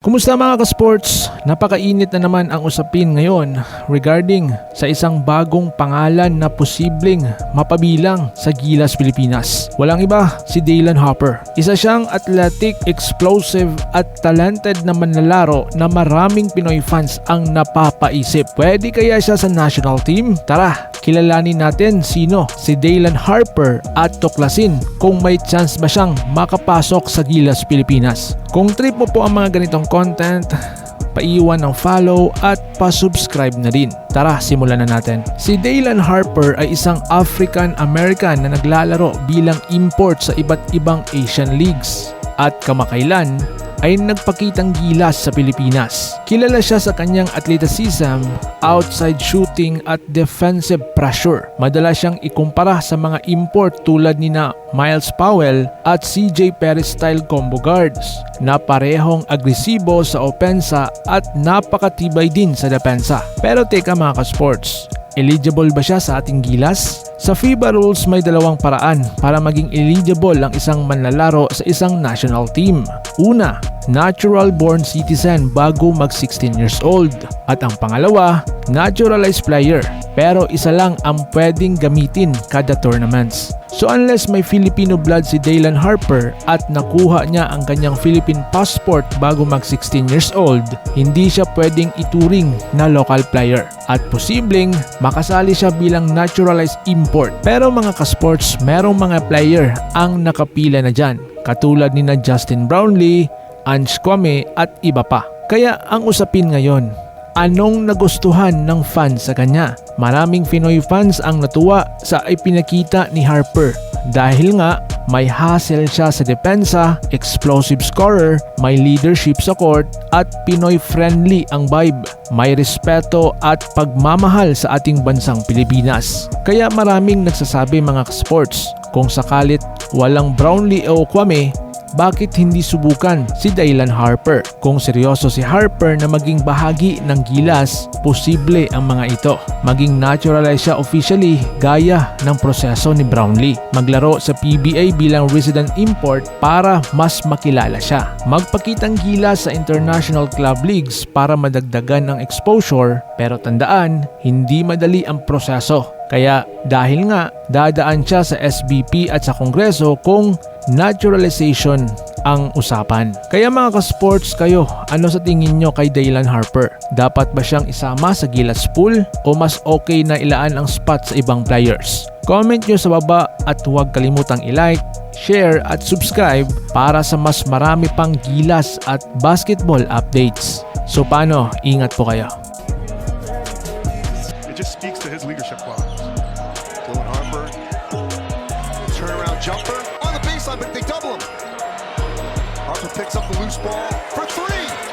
Kumusta mga ka-sports? Napakainit na naman ang usapin ngayon regarding sa isang bagong pangalan na posibleng mapabilang sa Gilas Pilipinas. Walang iba, si Daylan Hopper. Isa siyang athletic, explosive at talented na manlalaro na maraming Pinoy fans ang napapaisip. Pwede kaya siya sa national team? Tara, kilalanin natin sino si Daylan Harper at tuklasin kung may chance ba siyang makapasok sa Gilas Pilipinas. Kung trip mo po ang mga ganitong content, paiwan ng follow at pa-subscribe na din. Tara, simulan na natin. Si Daylan Harper ay isang African-American na naglalaro bilang import sa iba't ibang Asian leagues. At kamakailan ay nagpakitang gilas sa Pilipinas. Kilala siya sa kanyang athleticism, outside shooting at defensive pressure. Madalas siyang ikumpara sa mga import tulad ni na Miles Powell at CJ Perez style combo guards na parehong agresibo sa opensa at napakatibay din sa depensa. Pero teka mga ka-sports, eligible ba siya sa ating gilas? Sa FIBA rules may dalawang paraan para maging eligible ang isang manlalaro sa isang national team. Una, natural born citizen bago mag 16 years old. At ang pangalawa, naturalized player pero isa lang ang pwedeng gamitin kada tournaments. So unless may Filipino blood si Daylan Harper at nakuha niya ang kanyang Philippine passport bago mag 16 years old, hindi siya pwedeng ituring na local player at posibleng makasali siya bilang naturalized import. Pero mga ka-sports, merong mga player ang nakapila na dyan katulad ni na Justin Brownlee, Ange Kwame at iba pa. Kaya ang usapin ngayon, anong nagustuhan ng fans sa kanya? Maraming Pinoy fans ang natuwa sa ipinakita ni Harper dahil nga may hustle siya sa depensa, explosive scorer, may leadership sa court at Pinoy friendly ang vibe. May respeto at pagmamahal sa ating bansang Pilipinas. Kaya maraming nagsasabi mga sports, kung sakalit walang Brownlee o Kwame, bakit hindi subukan si Daylan Harper? Kung seryoso si Harper na maging bahagi ng gilas, posible ang mga ito. Maging naturalize siya officially gaya ng proseso ni Brownlee. Maglaro sa PBA bilang resident import para mas makilala siya. Magpakitang gilas sa international club leagues para madagdagan ang exposure pero tandaan, hindi madali ang proseso. Kaya dahil nga dadaan siya sa SBP at sa Kongreso kung naturalization ang usapan. Kaya mga ka-sports kayo, ano sa tingin nyo kay Daylan Harper? Dapat ba siyang isama sa Gilas pool o mas okay na ilaan ang spot sa ibang players? Comment nyo sa baba at huwag kalimutang i-like, share at subscribe para sa mas marami pang gilas at basketball updates. So paano? Ingat po kayo. It just speaks to his leadership qualities. Dylan Harper, turnaround jumper but they double him. Harper picks up the loose ball for three.